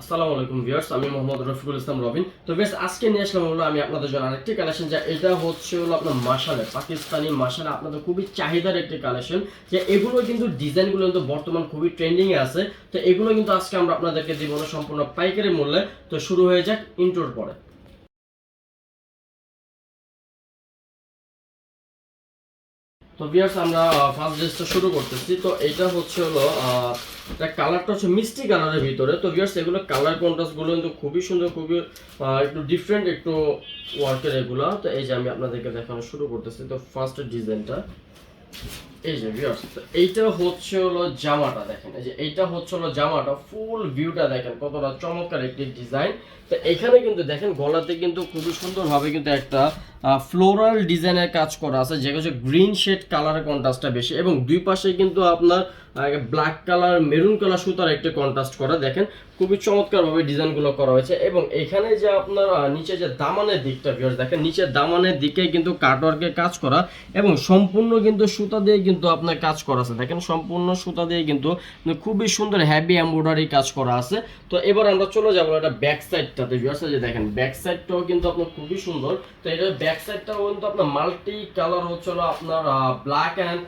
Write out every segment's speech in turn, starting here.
আসসালামু আলাইকুম ভিউয়ার্স, আমি মোহাম্মদ রফিকুল ইসলাম রবিন। তো বেশ আজকে নিয়ে আসলাম হলো আমি আপনাদের জন্য আরেকটি কালেকশন যা এটা হচ্ছে হলো আপনার মাসালে পাকিস্তানি মাসালে আপনাদের খুবই চাহিদার একটি কালেকশন যে এগুলো কিন্তু ডিজাইনগুলো কিন্তু বর্তমান খুবই ট্রেন্ডিং এ আছে। তো এগুলো কিন্তু আজকে আমরা আপনাদেরকে দিব সম্পূর্ণ পাইকারি মূল্যে। তো শুরু হয়ে যাক ইন্টোর পরে। তো ভিউয়ার্স, আমরা ফার্স্ট ড্রেসটা শুরু করতেছি। তো এটা হচ্ছে হলো কালারটা হচ্ছে মিষ্টি কালারের ভিতরে। তো ভিউয়ার্স এগুলো কালার কন্ট্রাস্টগুলো কিন্তু খুবই সুন্দর, খুবই একটু ডিফারেন্ট একটু ওয়ার্কের এগুলো। তো এই যে আমি আপনাদেরকে দেখানো শুরু করতেছি, তো ফার্স্ট ডিজাইনটা এই যে ভিউয়ার্স এইটা হচ্ছে হলো জামাটা দেখেন, এই যে এইটা হচ্ছে হলো জামাটা ফুল ভিউটা দেখেন কতটা চমৎকার একটি ডিজাইন তো এখানে কিন্তু দেখেন গলাতে কিন্তু সুন্দরভাবে কিন্তু একটা ফ্লোরাল ডিজাইনের কাজ করা আছে হচ্ছে গ্রিন শেড কালারের কন্ট্রাস্টটা বেশি, এবং দুই পাশে কিন্তু আপনার ব্ল্যাক কালার মেরুন কালার সুতার একটি কন্ট্রাস্ট করা, দেখেন খুবই চমৎকারভাবে ডিজাইনগুলো করা হয়েছে, এবং এখানে যে আপনার নিচে যে দামানের দিকটা দেখেন, নিচের দামানের দিকে কিন্তু কাটওয়ার্কের কাজ করা, এবং সম্পূর্ণ কিন্তু সুতা দিয়ে কিন্তু আপনার কাজ করা আছে। দেখেন, সম্পূর্ণ সুতা দিয়ে কিন্তু খুবই সুন্দর হ্যাভি এমব্রয়ডারি কাজ করা আছে। তো এবার আমরা চলে যাব এটা ব্যাক সাইডটাতে ভিউয়ার্স যে দেখেন ব্যাক সাইডটাও কিন্তু আপনার খুবই সুন্দর। তো এটা ব্যাক সাইডটাও কিন্তু আপনার মাল্টি কালার হচ্ছিল আপনার black and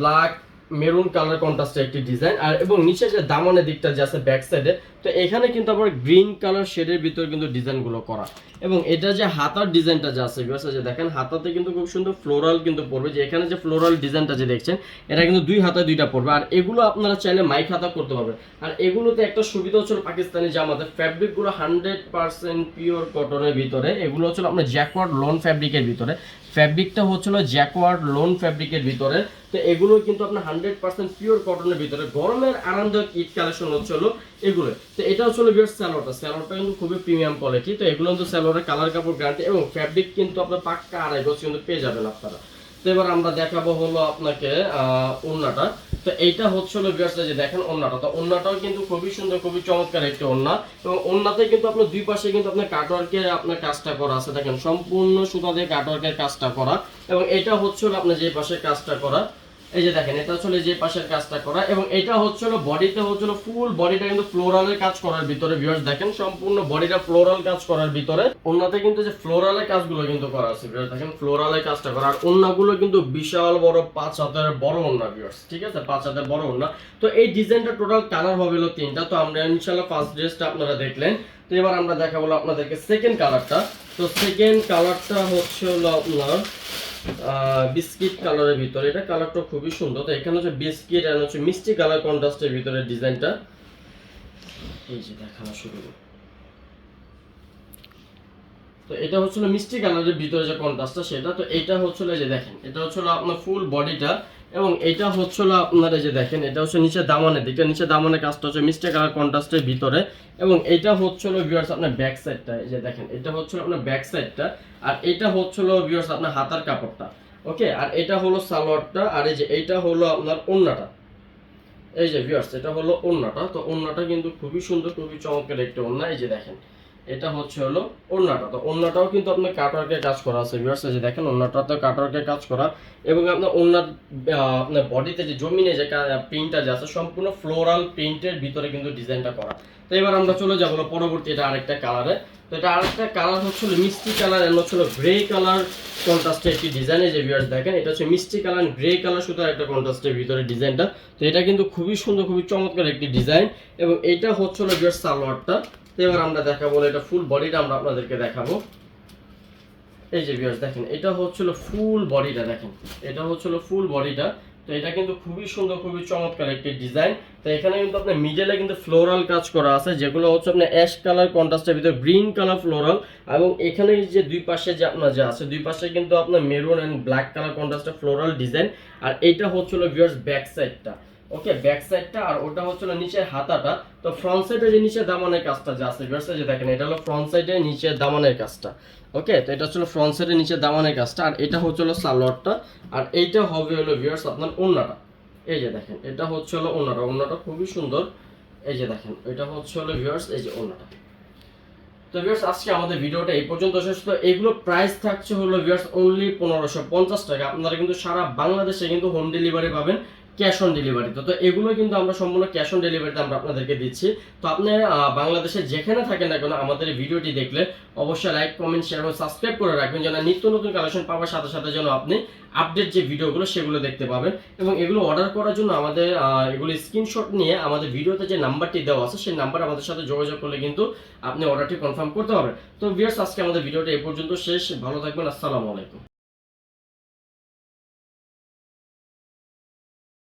black maroon colour কন্ট্রাস্টের একটি ডিজাইন আর এবং নিচে যে দামনের দিকটা যে আছে ব্যাক সাইডে তো এখানে কিন্তু আবার গ্রিন কালার শেডের ভিতরে কিন্তু ডিজাইনগুলো করা। এবং এটা যে হাতার ডিজাইনটা যে আছে ভিউয়ার্স যে দেখেন, হাতাতে কিন্তু খুব সুন্দর ফ্লোরাল কিন্তু পড়বে। যে এখানে যে ফ্লোরাল ডিজাইনটা যে দেখছেন, এটা কিন্তু দুই হাতায় দুইটা পড়বে। আর এগুলো আপনারা চাইলে মাইক হাতা করতে পারবেন। আর এগুলোতে একটা সুবিধা হচ্ছিল পাকিস্তানি জামাতে ফ্যাব্রিকগুলো হান্ড্রেড পার্সেন্ট পিওর কটনের ভিতরে, এগুলো হচ্ছিল আপনার জ্যাকওয়ার্ড লোন ফ্যাব্রিকের ভিতরে। ফ্যাব্রিকটা হচ্ছিল জ্যাকওয়ার্ড লোন ফ্যাব্রিকের ভিতরে। তো এগুলো কিন্তু আপনার হান্ড্রেড পার্সেন্ট পিওর কটনের ভিতরে। গরমের আরামদায়ক ঈদ কালেকশন হচ্ছিল এগুলো। তো এটা হচ্ছিল বিয়ার স্যালোটা স্যালোটা কিন্তু খুবই প্রিমিয়াম কোয়ালিটি তো এগুলো কিন্তু স্যালোরের কালার কাপড় গ্যারান্টি এবং ফ্যাব্রিক কিন্তু আপনার পাক্কা আড়াই গজ কিন্তু পেয়ে যাবেন আপনারা। তো এবার আমরা দেখাবো হলো আপনাকে আহ, ওড়নাটা। তো এইটা হচ্ছে হলো বিয়ার্সটা যে দেখেন ওড়নাটা। তো ওড়নাটাও কিন্তু খুবই সুন্দর খুবই চমৎকার একটি ওড়না। এবং ওড়নাতে কিন্তু আপনার দুই পাশে কিন্তু আপনার কাটওয়ার্কের আপনার কাজটা করা আছে। দেখেন সম্পূর্ণ সুতা দিয়ে কাটওয়ার্কের কাজটা করা। এবং এটা হচ্ছে হলো আপনার যে পাশে কাজটা করা। এই যে দেখেন, এটা হচ্ছে যে পাশের কাজটা করা, এবং এটা হচ্ছে বডিতে হচ্ছে ফুল বডিটা কিন্তু ফ্লোরালের কাজ করার ভিতরে ভিউয়ার্স দেখেন, সম্পূর্ণ বডিটা ফ্লোরাল কাজ করার ভিতরে। ওন্নাতে কিন্তু যে ফ্লোরালের কাজগুলো কিন্তু করা আছে ভিউয়ার্স দেখেন ফ্লোরালের কাজটা করা, আর ওন্নাগুলো কিন্তু বিশাল বড় পাঁচ হাতের বড় ওন্না ভিউয়ার্স ঠিক আছে? পাঁচ হাতের বড় ওন্না তো এই ডিজাইনটা টোটাল কালার হবে হলো তিনটা, তো আমরা ইনশাল্লাহ ফার্স্ট ড্রেসটা আপনারা দেখলেন। তো এবার আমরা দেখাবো আপনাদেরকে সেকেন্ড কালারটা তো সেকেন্ড কালারটা হচ্ছে হলো আপনার বিস্কিট কালারের ভিতরে। এটা কালারটা খুবই সুন্দর। তো এখানে হচ্ছে বিস্কিট আর হচ্ছে মিষ্টি কালার কন্ট্রাস্টের ভিতরে ডিজাইনটা। এই যে দেখানো শুরু। তো এটা হচ্ছিল মিষ্টি কালারের ভিতরে যে কন্ট্রাস্টটা সেটা তো এটা হচ্ছিল যে দেখেন, এটা হচ্ছিল আপনার ফুল বডিটা এবং এটা হচ্ছিল আপনারা যে দেখেন, এটা হচ্ছে নিচে দামানের দিকটা নিচে দামানের কাজটা হচ্ছে মিষ্টি কালার কন্ট্রাস্টের ভিতরে। এবং এটা হচ্ছিল ভিউয়ার্স আপনার ব্যাক সাইডটা এই যে দেখেন, এটা হচ্ছিল আপনার ব্যাক সাইডটা আর এটা হচ্ছিল ভিউয়ার্স আপনার হাতার কাপড়টা ওকে আর এটা হলো সালোয়ারটা, আর এই যে এইটা হলো আপনার ওন্নাটা। এই যে ভিউয়ার্স এটা হলো ওন্নাটা, তো ওন্নাটা কিন্তু খুবই সুন্দর, খুবই চমৎকার একটা ওন্না, এই যে দেখেন। এটা হচ্ছে হলো ওন্নাটা তো ওন্নাটাও কিন্তু আপনার কাটওয়ার্কের কাজ করা আছে ভিউয়ার্স যে দেখেন ওন্নাটাতে কাটওয়ার্কের কাজ করা এবং আপনার ওন্নার আহ, আপনার বডিতে যে জমিনে যে প্রিন্টটা যে আছে সম্পূর্ণ ফ্লোরাল প্রিন্টের ভিতরে কিন্তু ডিজাইনটা করা। তো এবার আমরা চলে যাব পরবর্তী এটা আরেকটা কালারে তো এটা আরেকটা কালার হচ্ছিল মিষ্টি কালারের হচ্ছিল গ্রে কালার কন্ট্রাস্টের একটি ডিজাইনে যে ভিউয়ার্স দেখেন এটা হচ্ছে মিষ্টি কালার গ্রে কালার সুতার একটা কন্ট্রাস্টের ভিতরে ডিজাইনটা তো এটা কিন্তু খুবই সুন্দর খুবই চমৎকার একটি ডিজাইন এবং এটা হচ্ছিল ভিউয়ার্স সালোয়ারটা। এবার আমরা দেখাবো এটা ফুল বডিটা আমরা আপনাদেরকে দেখাবো। এই যে ভিউয়ার্স দেখেন, এটা হচ্ছিল ফুল বডিটা দেখেন, এটা হচ্ছিল ফুল বডিটা তো এটা কিন্তু খুবই সুন্দর, খুবই চমৎকার একটি ডিজাইন তো এখানে কিন্তু আপনার মিডেলে কিন্তু ফ্লোরাল কাজ করা আছে, যেগুলো হচ্ছে আপনার অ্যাশ কালার কন্ট্রাস্টের ভিতরে গ্রিন কালার ফ্লোরাল এবং এখানে যে দুই পাশে যে আপনার যা আছে, দুই পাশে কিন্তু আপনার মেরুন অ্যান্ড ব্ল্যাক কালার কন্ট্রাস্টের ফ্লোরাল ডিজাইন আর এটা হচ্ছিল ভিউয়ার্স ব্যাক সাইডটা ওকে ব্যাক সাইডটা আর ওটা হচ্ছিল নিচের হাতাটা। তো ফ্রন্ট সাইডে যে নিচে দামানের কাজটা যে আছে ভিউয়ার্স যে দেখেন, এটা হলো ফ্রন্ট সাইডে নিচে দামানের কাজটা। ওকে তো এটা হচ্ছিল ফ্রন্ট সাইডে নিচে দামানের কাজটা, আর এটা হচ্ছিল সালোয়ারটা। আর এইটা হবে হলো ভিউয়ার্স আপনার ওন্নাটা এই যে দেখেন, এটা হচ্ছে হলো ওন্নাটা ওন্নাটা খুবই সুন্দর। এই যে দেখেন, এটা হচ্ছে হলো ভিউয়ার্স এই যে ওন্নাটা তো ভিউয়ার্স আজকে আমাদের ভিডিওটা এই পর্যন্ত শেষ। তো এগুলো প্রাইস থাকছে হলো ভিউয়ার্স অনলি পনেরোশো পঞ্চাশ টাকা। আপনারা কিন্তু সারা বাংলাদেশে কিন্তু হোম ডেলিভারি পাবেন। ক্যাশ অন ডেলিভারিতে তো এগুলো কিন্তু আমরা সম্পূর্ণ ক্যাশ অন ডেলিভারিতে আমরা আপনাদেরকে দিচ্ছি। তো আপনি বাংলাদেশে যেখানে থাকেন না কেন আমাদের ভিডিওটি দেখলে অবশ্যই লাইক, কমেন্ট শেয়ার এবং সাবস্ক্রাইব করে রাখবেন যেন নিত্য নতুন কালেকশন পাওয়ার সাথে সাথে যেন আপনি আপডেট যে ভিডিওগুলো সেগুলো দেখতে পাবেন এবং এগুলো অর্ডার করার জন্য আমাদের এগুলো স্ক্রিনশট নিয়ে আমাদের ভিডিওতে যে নাম্বারটি দেওয়া আছে সেই নাম্বার আমাদের সাথে যোগাযোগ করলে কিন্তু আপনি অর্ডারটি কনফার্ম করতে পারবেন। তো ভিউয়ার্স আজকে আমাদের ভিডিওটা এ পর্যন্ত শেষ। ভালো থাকবেন। আসসালামু আলাইকুম।